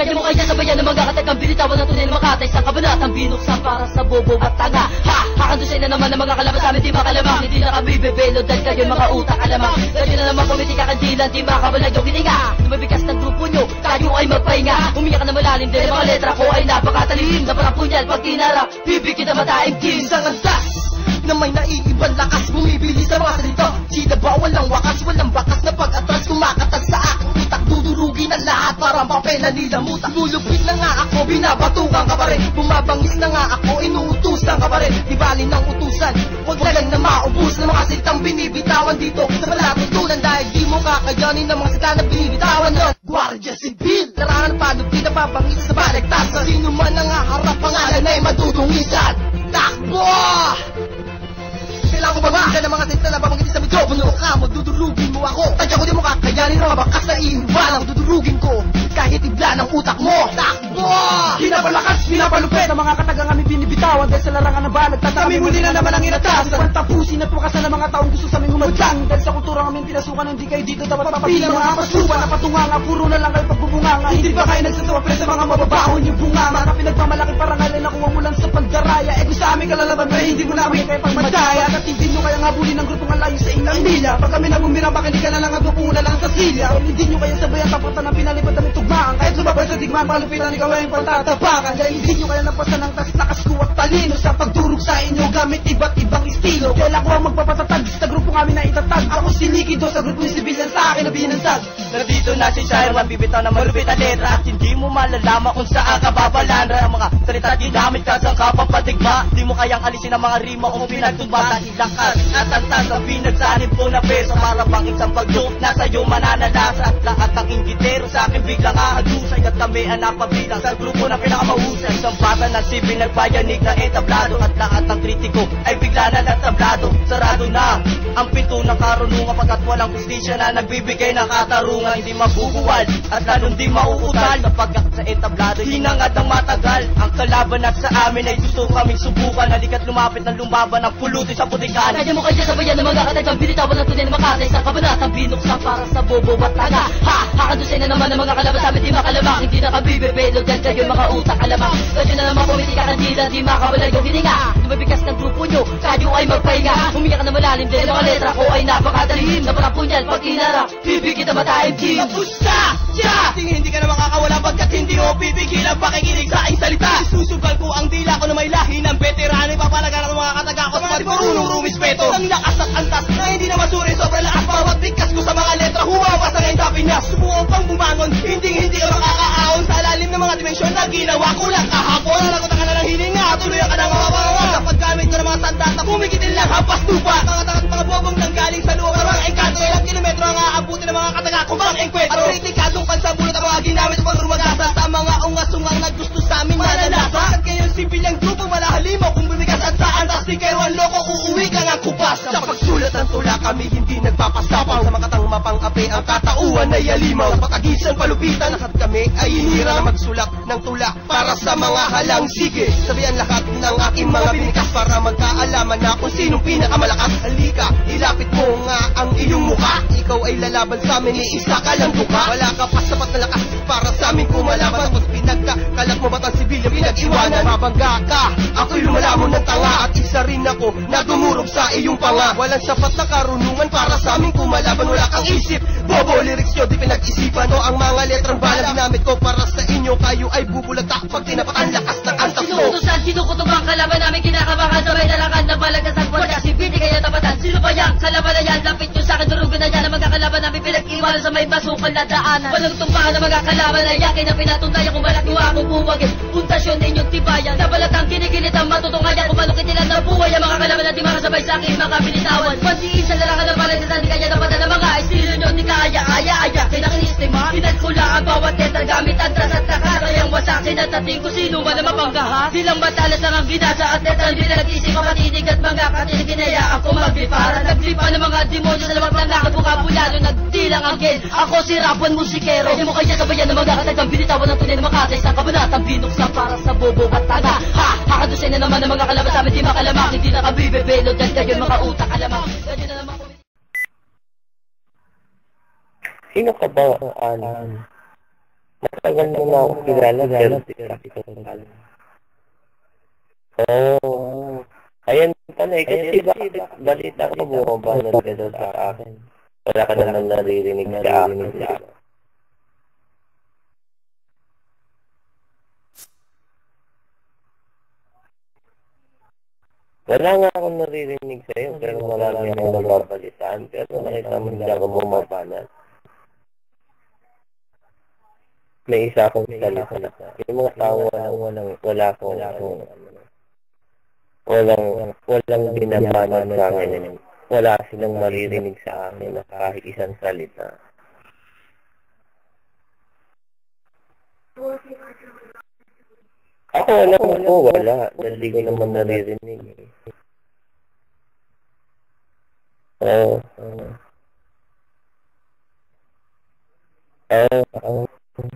Kaya mo kaya sabayan ng mga katagang binitawan ng tunay na makatay Sa kabanatang binuksan para sa bobo at tanga. Ha! Hakandusay na naman ang mga kalaban sa amin di makalamang. Hindi na kami bebelo dahil kayo mga utak alamang Kayo na naman pumiti kakandilan di makabalag yung hininga. Lumabigas ng grupo nyo, tayo ay magpahinga Umiyak na malalim dahil ang mga letra ko ay napakatalim. Na parang punyal pag tinarap, bibig kita mataing king. Isang antas na may naiibang lakas Bumibili sa mga salita. Sila ba walang wakas Walang bakas na pag-atras Kumakatag sa aking utak Dudurugin ang lahat Parang papel na nilamutak Lulupit na nga ako Binabatukan ka pa rin. Bumabangis na nga ako Inuutusan ka pa rin. Di bali ng utusan Huwag na lang na maubos Ng mga salitang binibitawan dito. Sa palatutunan Dahil di mo kakayanin Ng mga salita na binibitawan nun Guardia Civil Larangan palupin na babangis sa baligtasan Sino man ang haharap Pangalan ay madudungisan. Takbo! Kailangan ko ba ba? Yan ang mga salita na babanggitin sa medyo. Puno ka mo, dudurugin mo ako Tadya ko di mo kakayanin Mga bakas na iiwalang dudurugin ko Kahit ibla ng utak mo. Takbo! Pinapalakas, pinapalupit Ang mga katagang kami binibitawan. Dahil sa larangan ng balag Kami muli na naman ang inatas Ang tapusin at wakasan ng mga taong gusto sa aming humadlang. Dahil sa kultura kami pinasukan Hindi kayo dito dapat papapilang Mga pasukan. Na patunganga Puro na lang kayo pagbubunganga. Hindi ba kayo nagsasawa Pero sa mga Kung hindi nyo kaya sabayan Tapatan ang pinalipad namin tugmaan Kahit sumabay sa digmaan Palupitan ikaw ay pantatapakan hindi nyo kaya napasan ng tas lakas ko at talino Sa pagdurog sa inyo Gamit iba't ibang estilo. Kaya ako ang magpapatatag Sa grupo kami na itatag Ako si Likido Sa grupo ni Sibilyan Sa akin na binansag Nandito na si Shire Mabibitaw na malupit na letra. At hindi mo malalaman kung saan ka babalan Ang mga salita ginamit ka sa kapapatigma Di mo kayang alisin ang mga rima kung pinagtugma. Dahil lakas at antas ang pinagsanib ko na peso. Para bang isang bagyo Nasa iyo mananalasa. At lahat ng inggitero sa akin biglang ahadusay At kami ang napabilang sa grupo na pinakamahusay Isang bata na sibil nagbayanig na entablado At lahat ng kritiko ay bigla na natablado. Sarado na ang pinto ng karunungan Pagkat walang justisya na nagbibigay ng katarungan. Hindi mabubuwal at lalong di mauutal Sapagkat sa entablado hinangad ng matagal. Ang kalaban at sa amin ay gusto kaming subukan. Halika't lumapit ng lumaban ang pulutin sa putikan. Kaya mo kaya sabayan ng mga katagang binitawan ng tunay na makatay Sa kabanatang binuksan para sa bobo at tanga Ha! Hakandusay na naman ang mga kalaban sa amin di makalamang Hindi na kami bebelo dahil kayo mga utak alamang Kayo na naman pumiti kakandila di makawalag yung hininga. Lumabigas ng grupo nyo, kayo ay magpahinga. Umiyak na malalim dahil ang mga letra ko ay napakatalim Na parang punyal pag inarap, bibig kita mataim king Kapusta? Siya! Tingin hindi ka na makakawala Pagkat hindi mo pipigilan. Pakikinig sa aking salita. Susugal ko ang dila ko na may lahi ng veterano. Ipapalagan ng mga kataga ko Sa mga marunong rumispeto Ang lakas at antas na hindi na masuri. Sobrang lakas bawat bigkas ko sa mga letra. Humawas endapin niya Subukan pang bumangon Hindi hindi ka makakaahon. Sa lalim ng mga dimensyon na ginawa ko lang kahapon. Nalagot ka na ng hininga Tuloy ka na mawawala Sa paggamit ko ng mga sandat Na kumikitin lang hampas tupa. Mga tangat mga bobong nang galing sa lugar Mga engkanto. Ilang kilometro ang aabutin ng mga kataga ko Mga engkwentro At kritikadong pansabulot ang mga ginamit Pag rumagasa sa mga ungas-ungang Naggusto sa amin mananasa At ngayon sibilyang grupo malahalimaw Kung bumigas at saan. Di kayo ang loko Uuwi ka nga kupas. Sa pagsulat ng tula kami hindi Sa mapang-api katauhan ay alimaw Sa patagisan palupitan Lahat kami ay hinira magsulat ng tula Para sa mga halang. Sige Sabihan lahat ng aking mga binikas Para magkaalaman na kung sinong pinakamalakas. Halika, ilapit mo nga ang iyong mukha. Ikaw ay lalaban sa amin, ni isa ka lang duka Wala ka pa sapat na lakas para sa amin kumalaban Tapos pinagkakalat mo ba't ang sibilya pinag-iwanan Mabangga ka, ako'y lumalamon ng tanga. At isa rin ako na dumurog sa iyong panga. Walang sapat na karunungan para sa amin kumalaban Wala kang isip, bobo lyrics nyo di pinag-isipan O ang mga letrang bala ginamit ko para sa inyo Kayo ay bubulagtak pag tinapat ang lakas ng antas mo. Sinuutosan, sinukutob ang kalaban namin Kinakabahan, sabay dalakan na balagasan Wala. Si Pidi kaya tapatan sa may basukan na daanan Walang tumbahan ng mga kalaban na yan Kaya pinatundayan kung malaki ako bumagin Puntasyon ninyong tibayan. Nabalatang kinikilit ang matutungayan Kung malukit nila na buhay. Ang mga kalaban na di makasabay sa akin Mga binitawan Pantiin sa lalakan ng Di kaya napatan ng mga estilo nyo Di kaya, aya, aya Kinakinistima Pinagkula ang bawat letra Gamit ang tras at takas Kayang wasak sinatating Kung sino man ang mapanggaha. Silang matalas lang ang ginasa At letra Di na nag-isip Kapatinig at mga katinig Kinaya ako maglipara Naglipa ng mga demonyo Sa lamang langakad Bukabulalo Nagdilang ang gen Ako si Rapon Musikero Kaya mo kaya sabayan ng mga katagang Binitawan ng tunay na makatay Sa kabanatang binuksan Para sa bobo at tanga Ha! Hakadusay na naman ang mga kalaban Sa amin di makalamang Hindi na kami bebelo Dahil kayo mga utak alamang Kayo na naman Sino ka ba, Alan? matagal mo na ako kilala, pero tikrak ito pala. Oo. Ayan pala eh, kasi ba, balita ko bumaba na ka daw sa akin. Wala ka naman naririnig sa akin. Wala nga akong naririnig sa'yo, pero marami akong nababalitaan. Pero nakita mo hindi ako bumaba na. May isa akong salita. Yung mga tao walang, walang, wala akong, wala akong, walang, walang binabanan sa akin. Wala silang maririnig sa akin na kahit isang salita. Ako wala ko, wala. Dahil di ko naman naririnig. Oo. Oo. Oo.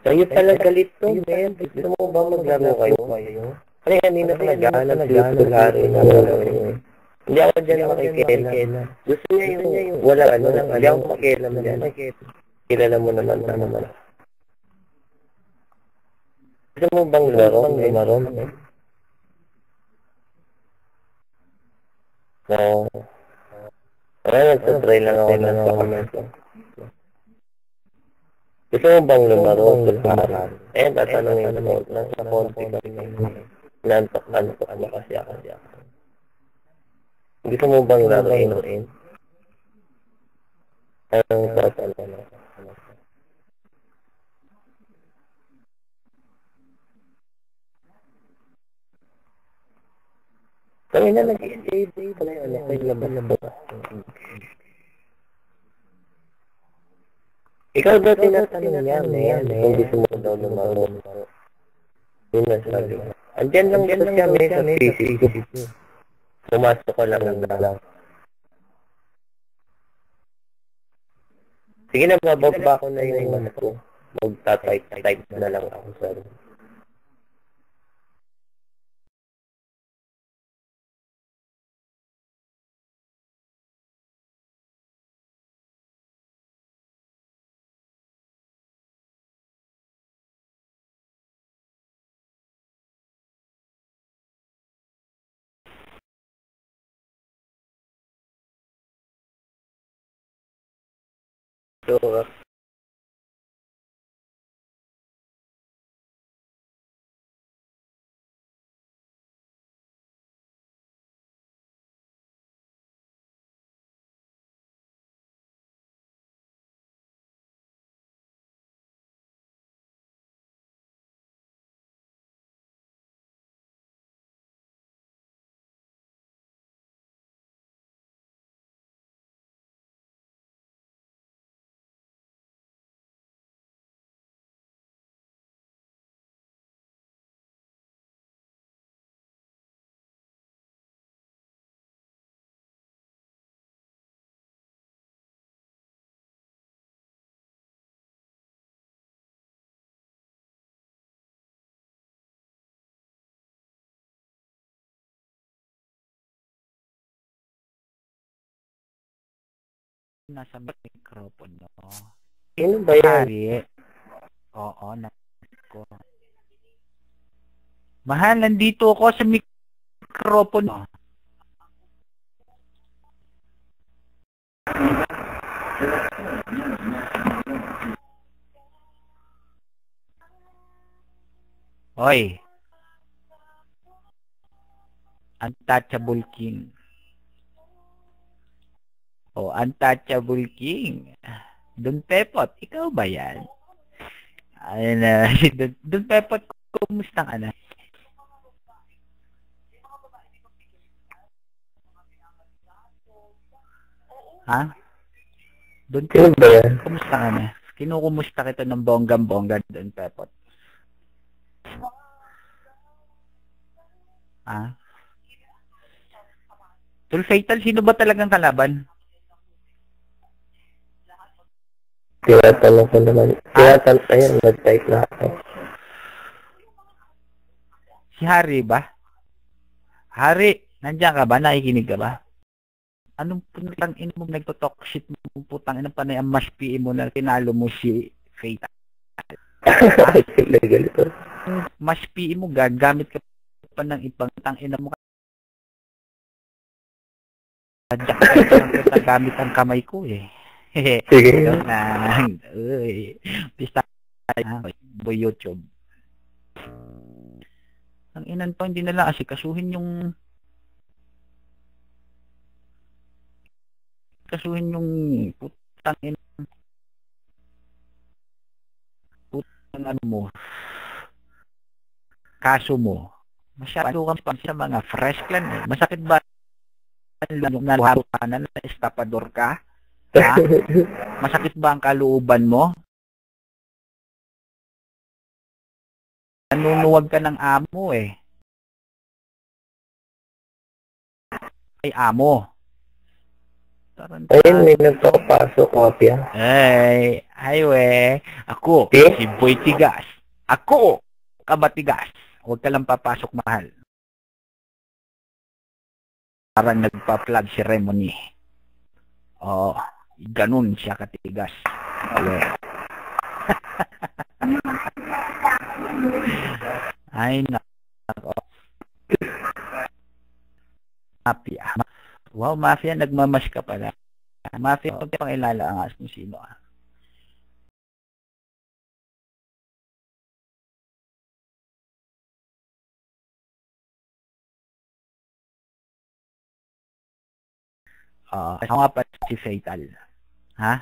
Sa'yo pala galit to, men. Gusto mo ba maglaro kayo? Kasi kanina ka naghahanap dito laro na Hindi ako dyan makikila. Gusto niya yung, wala ano, hindi ako makikilam dyan. Kilala mo naman na naman. Gusto mo bang laro? Laro? Oo. Wala, nagtatry lang ako ng comment. Gusto mo bang lumaro sa parang? Eh, tatanungin mo, nasa konti kami. Nantok-nantok ano kasi ako. Gusto mo bang laruin? Anong tatanungin? Kami na nag-i-stay pala yun. Yung labas-labas. Ikaw daw tinatanong niya, man. Kung gusto mo daw lumaro. Yun na sabi ko. Andyan lang dyan siya, may sa physics. Pumasok ko lang ng lang. Sige na, bababa ko na yung ano ko. Magta-type-type na lang ako sa So, nasa mikropono. Sino ba yan? Hari. Oo, na ko. Mahal, nandito ako sa mikropono. Hoy. Untouchable King. O, Untouchable King. Don Pepot, ikaw ba yan? Ayun na, si Don, Don Pepot, kumusta ka na? Ha? Don Pepot, kumusta ka na? Kinukumusta kita ng bonggang-bongga, Don Pepot. Ha? Tul Fatal, sino ba talagang kalaban? Tinatanong ko naman. Tinatanong, ayun, nag-type na ako. Si Harry ba? Harry, nandiyan ka ba? Nakikinig ka ba? Anong putang ina mo nagto-talk shit mo putang ina panay ang mas PM mo na tinalo mo si Fatal? Illegal ito. mas PE mo, gagamit ka pa ng ibang mo. Adyak ka lang kita gamit ang kamay ko eh. Sige. Yun lang. Uy. Pista boy YouTube. Ang inan pa, hindi nila kasi kasuhin yung kasuhin yung putang ina putang ano mo kaso mo masyado kang pa sa mga fresh clan eh. masakit ba yung naluharukanan na estapador ka ha? masakit ba ang kalooban mo nanunuwag ka ng amo eh ay amo Tarantado. Ayun, may nagpapasok, kopya. Ay, ay we. Ako, Eh? si Boy Tigas. Ako, kabatigas. Huwag ka lang papasok mahal. Parang nagpa-plug ceremony. Oo, ganun siya katigas. Ay, ay nako. Mafia. Wow, Mafia, nagmamash ka pala. Mafia, huwag pang ilalaangas kung sino ah. Ah, ako nga pa si Fatal. Ha?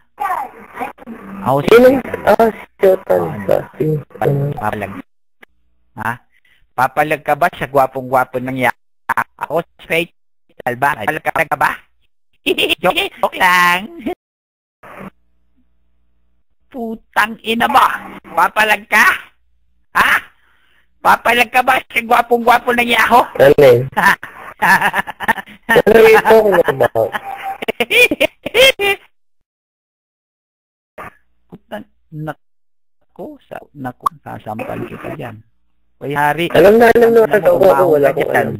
Ako si Sino? Fatal. Ah, si Jotan. Sabi. Ano? Papalag. Ha? Papalag ka ba sa gwapong-gwapo ng ya? Ako si Fatal ba? Papalag ka ka ba? joke, joke lang. Putang ina mo. Papalag ka? Ha? Papalag ka ba sa gwapong-gwapo ng yaho? Ano? Ano ito ko naman? Nako, sa, nako, sasampal kita dyan. Hoy, hari. Alam na alam na Alam umahon Wala ka dyan. alam.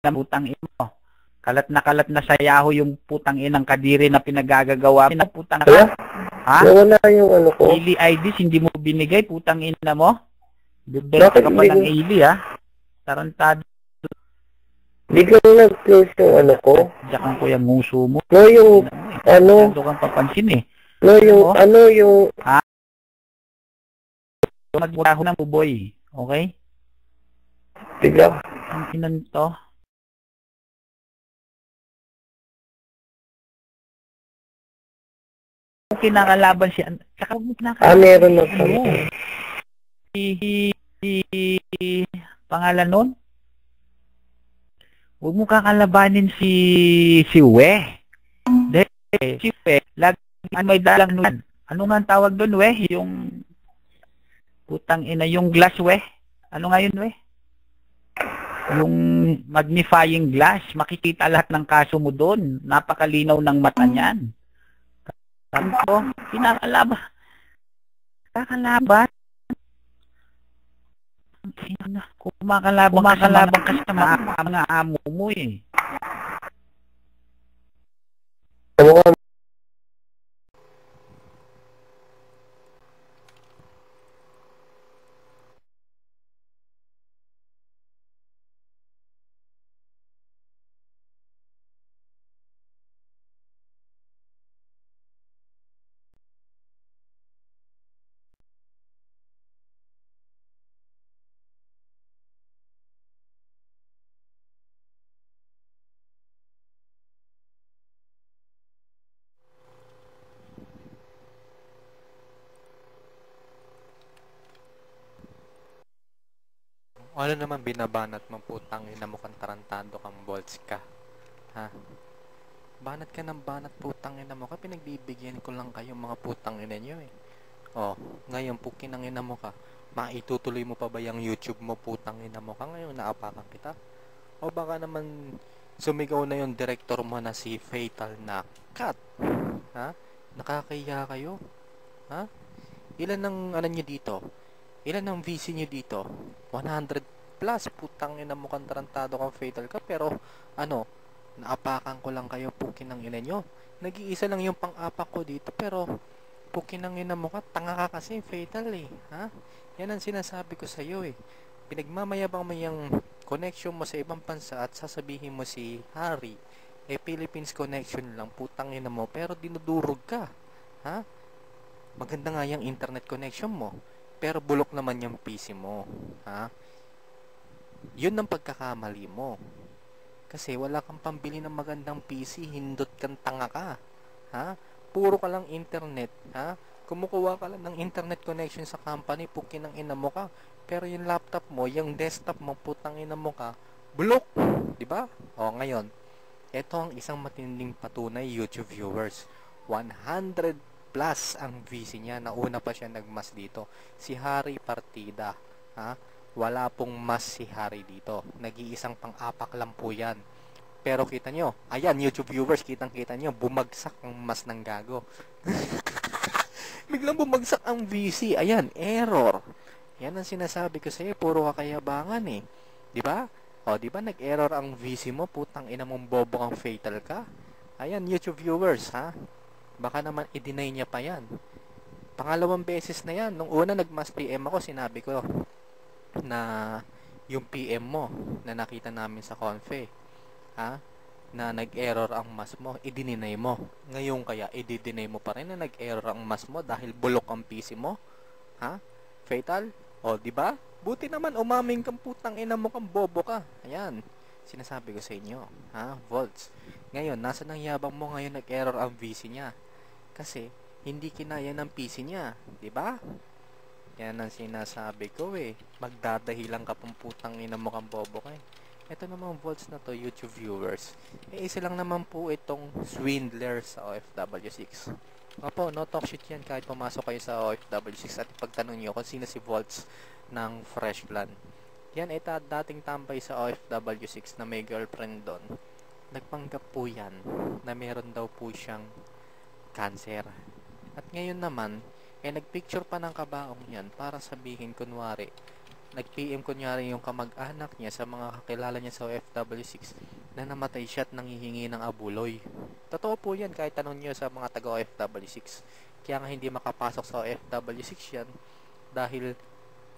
ng putang ina mo. Kalat na kalat na sa Yahoo yung putang inang kadiri na pinagagagawa. Pina putang Wala? Ha? Nawala yung ano ko. Ili IDs hindi mo binigay putang ina mo. Bibenta ka pa ng ko- Ili ha. Tarantado. Biglang nag-close yung ano ko. Diyan ko yung nguso mo. No, yung, ano, Masyado kang papansin eh. no, yung, Oh. ano, yung, Magmuraho ng buboy. Okay? bigla, Ang inan to. Kinakalaban si Tsaka huwag mo ah, kinakalaban meron na si pa. ano, si, si, pangalan nun? Huwag mo kakalabanin si si We. De, si We, lagi may dalang nun. Ano nga ang tawag doon, We? Yung putang ina, yung glass, We. Ano nga yun, We? Yung magnifying glass, makikita lahat ng kaso mo doon. Napakalinaw ng mata niyan. Sabi ko, kinakalaban. Kakalaban. Kumakalaban, kumakalaban kasi sa mga, mga amo mo eh. Ka, Ano naman binabanat mo putang ina mo kang tarantado kang bolts ka? Ha? Banat ka ng banat putang ina mo ka, pinagbibigyan ko lang kayo mga putang ina nyo eh. Oh, ngayon pukin ang ina mo ka, maitutuloy mo pa ba yung YouTube mo putang ina mo ka ngayon naapakan kita? O baka naman sumigaw na yung director mo na si Fatal na cut. Ha? Nakakaya kayo? Ha? Ilan ang ano nyo dito? Ilan ang VC nyo dito? 100 plus. Putang ina mo kang tarantado kang fatal ka. Pero, ano, Naapakan ko lang kayo, pukin ng ina nyo. Nag-iisa lang yung pang-apak ko dito, pero pukin ng ina mo ka, tanga ka kasi, fatal eh. Ha? Yan ang sinasabi ko sa'yo eh. Pinagmamayabang mo yung connection mo sa ibang bansa at sasabihin mo si Harry, eh Philippines connection lang, putang ina mo, pero dinudurog ka. Ha? Maganda nga yung internet connection mo, pero bulok naman yung PC mo. Ha? Yun ang pagkakamali mo. Kasi wala kang pambili ng magandang PC, hindot kang tanga ka. Ha? Puro ka lang internet, ha? Kumukuha ka lang ng internet connection sa company, pukin ng ina mo ka. Pero yung laptop mo, yung desktop mo, putang ina mo ka, bulok. Di ba? O, ngayon, ito ang isang matinding patunay YouTube viewers. 100 plus ang VC niya. Nauna pa siya nagmas dito. Si Harry Partida. Ha? Wala pong mas si Harry dito. Nag-iisang pang-apak lang po yan. Pero kita nyo, ayan, YouTube viewers, kitang-kita nyo, bumagsak ang mas ng gago. Biglang bumagsak ang VC. Ayan, error. Yan ang sinasabi ko sa'yo, puro kakayabangan eh. 'Di ba? O, 'di ba nag-error ang VC mo, putang ina mong bobo kang fatal ka? Ayan, YouTube viewers, ha? Baka naman i-deny niya pa yan. Pangalawang beses na yan. Nung una nag-mass PM ako, sinabi ko na yung PM mo na nakita namin sa confe, ha? Na nag-error ang mas mo, i-deny mo. Ngayon kaya, i-deny mo pa rin na nag-error ang mas mo dahil bulok ang PC mo? Ha? Fatal? O, di ba? Buti naman umaming kang putang ina mo kang bobo ka. Ayan. Sinasabi ko sa inyo, ha? Volts. Ngayon, nasa nang yabang mo ngayon nag-error ang VC niya? Kasi hindi kinaya ng PC niya, 'di ba? Yan ang sinasabi ko eh. Magdadahilan ka pang putang ina mo kang bobo ka eh. Ito namang volts na to, YouTube viewers. Eh, isa lang naman po itong swindler sa OFW6. Opo, no talk shit yan kahit pumasok kayo sa OFW6 at pagtanong nyo kung sino si Volts ng Fresh Plan. Yan ay dating tambay sa OFW6 na may girlfriend doon. Nagpanggap po yan na meron daw po siyang cancer. At ngayon naman, eh nagpicture pa ng kabaong yan para sabihin kunwari, nag-PM kunyari yung kamag-anak niya sa mga kakilala niya sa OFW6 na namatay siya at nangihingi ng abuloy. Totoo po yan kahit tanong niyo sa mga taga OFW6. Kaya nga hindi makapasok sa OFW6 yan dahil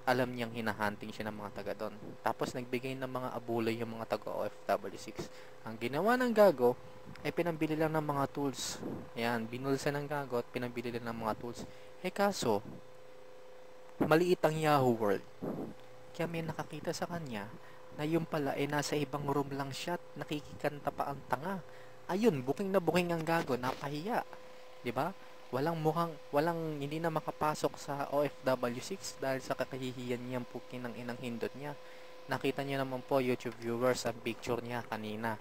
alam niyang hinahunting siya ng mga taga doon. Tapos nagbigay ng mga abuloy yung mga taga OFW6. Ang ginawa ng gago ay pinambili lang ng mga tools. Ayan, binulsa ng gago at pinambili lang ng mga tools. Eh kaso, maliit ang Yahoo World. Kaya may nakakita sa kanya na yung pala eh nasa ibang room lang siya at nakikikanta pa ang tanga. Ayun, booking na booking ang gago, napahiya. ba? Walang mukhang walang hindi na makapasok sa OFW6 dahil sa kakahihiyan niyang pukin ng inang hindot niya. Nakita niyo naman po YouTube viewers ang picture niya kanina.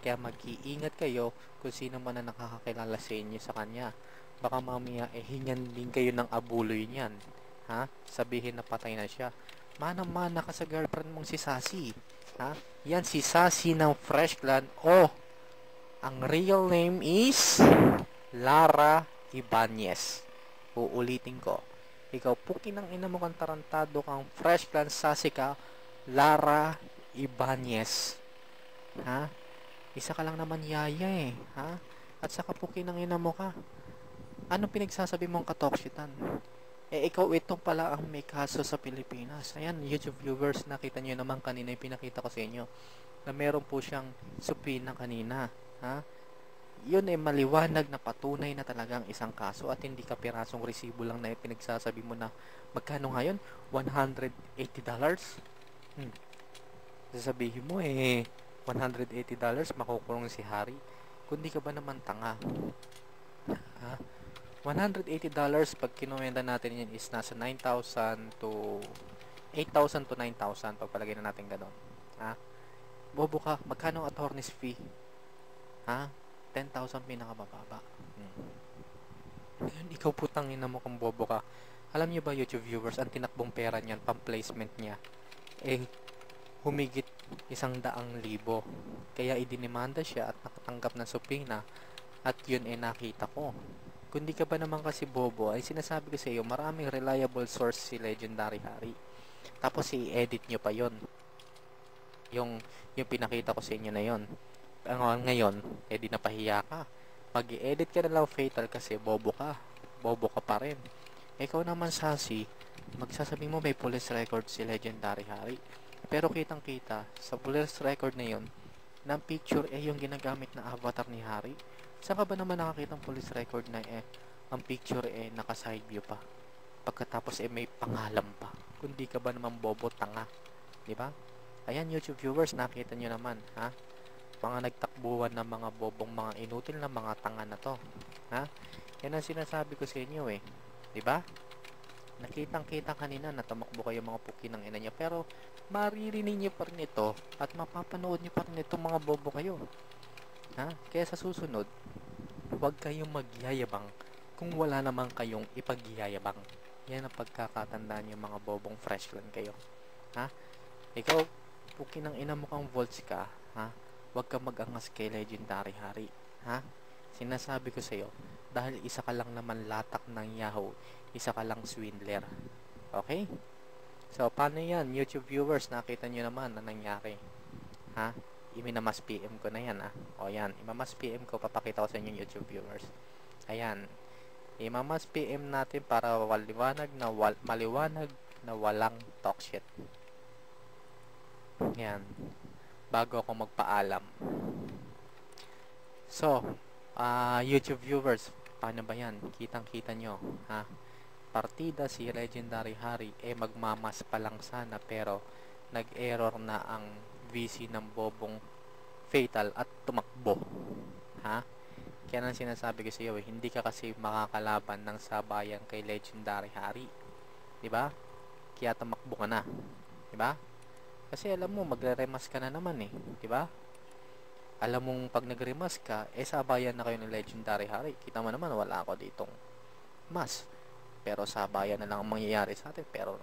Kaya mag-iingat kayo kung sino man na nakakakilala sa inyo sa kanya. Baka mamaya eh hinyan din kayo ng abuloy niyan. Ha? Sabihin na patay na siya. Mana-mana ka sa girlfriend mong si Sassy. Ha? Yan si Sassy ng Fresh Clan. Oh, ang real name is Lara Ibanez. Uulitin ko. Ikaw, puki ng ina mo kang tarantado kang Fresh Clan Sassy ka, Lara Ibanez. Ha? Isa ka lang naman yaya eh. Ha? At saka puki ng ina mo ka. Anong pinagsasabi mong katokshitan? Eh, ikaw ito pala ang may kaso sa Pilipinas. Ayan, YouTube viewers, nakita nyo naman kanina yung pinakita ko sa inyo na meron po siyang supina kanina. Ha? Yun ay maliwanag na patunay na talagang isang kaso at hindi ka pirasong resibo lang na pinagsasabi mo na magkano ngayon? $180? Hmm. Sasabihin mo eh, $180 makukulong si Harry. Kundi ka ba naman tanga? Ha? $180 pag kinuwenta natin yan is nasa 9,000 to 8,000 to 9,000 pag palagay na natin ganun. Ha? Bobo ka, magkano attorney's fee? Ha? 10,000 pinakamababa. Hmm. Ngayon, ikaw putang ina mo kung bobo ka. Alam niyo ba YouTube viewers, ang tinakbong pera niyan, pang-placement niya, eh, humigit isang daang libo. Kaya idinimanda siya at nakatanggap ng supina at yun ay nakita ko. Kung di ka ba naman kasi bobo, ay sinasabi ko sa iyo, maraming reliable source si Legendary Harry. Tapos i-edit nyo pa yon Yung, yung pinakita ko sa inyo na yon ang ngayon, eh di napahiya ka. mag edit ka na lang fatal kasi bobo ka. Bobo ka pa rin. Ikaw naman, Sassy, magsasabi mo may police record si Legendary Harry. Pero kitang-kita, sa police record na yun, ng picture eh yung ginagamit na avatar ni Harry. Saan ka ba naman nakakita ng police record na eh, ang picture eh naka-side view pa? Pagkatapos eh may pangalan pa. Kundi ka ba naman bobo tanga? Di ba? Ayan YouTube viewers, nakita nyo naman, ha? Mga nagtakbuhan ng mga bobong mga inutil na mga tanga na to. Ha? Yan ang sinasabi ko sa inyo eh. Di ba? Nakitang-kita kanina na tumakbo kayo mga puki ng ina niya pero maririnig niyo pa rin ito at mapapanood niyo pa rin itong mga bobo kayo. Ha? Kaya sa susunod, huwag kayong magyayabang kung wala naman kayong ipagyayabang. Yan ang pagkakatandaan niyo mga bobong freshman kayo. Ha? Ikaw, puki ng ina mo kang volts ka, ha? Huwag ka mag-angas kay Legendary Harry, ha? Sinasabi ko sa iyo, dahil isa ka lang naman latak ng Yahoo, isa ka lang swindler. Okay? So, paano yan? YouTube viewers, nakita nyo naman na nangyari. Ha? Iminamas PM ko na yan, ah. O, yan. Imamas PM ko, papakita ko sa inyo YouTube viewers. Ayan. Imamas PM natin para maliwanag na, wal, maliwanag na walang talk shit. Yan. Bago ako magpaalam. So, ah YouTube viewers, paano ba yan? Kitang-kita nyo, ha? Partida si Legendary Harry, eh magmamas pa lang sana, pero nag-error na ang VC ng bobong fatal at tumakbo. Ha? Kaya nang sinasabi ko sa iyo, eh, hindi ka kasi makakalaban ng sabayan kay Legendary Harry. 'Di ba? Kaya tumakbo ka na. 'Di ba? Kasi alam mo, magre-remas ka na naman eh. ba? Alam mong pag nag-remas ka, eh sabayan na kayo ng Legendary Harry. Kita mo naman, wala ako ditong mas. Pero sabayan na lang ang mangyayari sa atin. Pero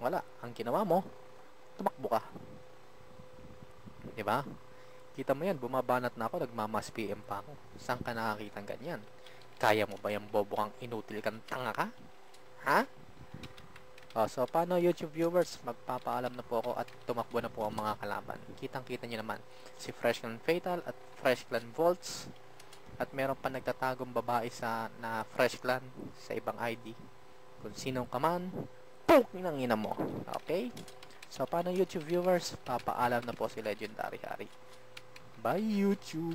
wala. Ang ginawa mo, tumakbo ka. ba? Kita mo yan, bumabanat na ako, nagmamas PM pa ako. Saan ka nakakita ganyan? Kaya mo ba yung bobo kang inutil kang tanga ka? Ha? Oh, so, paano YouTube viewers? Magpapaalam na po ako at tumakbo na po ang mga kalaban. Kitang-kita nyo naman si Fresh Clan Fatal at Fresh Clan Volts. At meron pa nagtatagong babae sa na Fresh Clan sa ibang ID. Kung sinong ka man, poke ng ina mo. Okay? So, paano YouTube viewers? Papaalam na po si Legendary Harry. Bye, YouTube!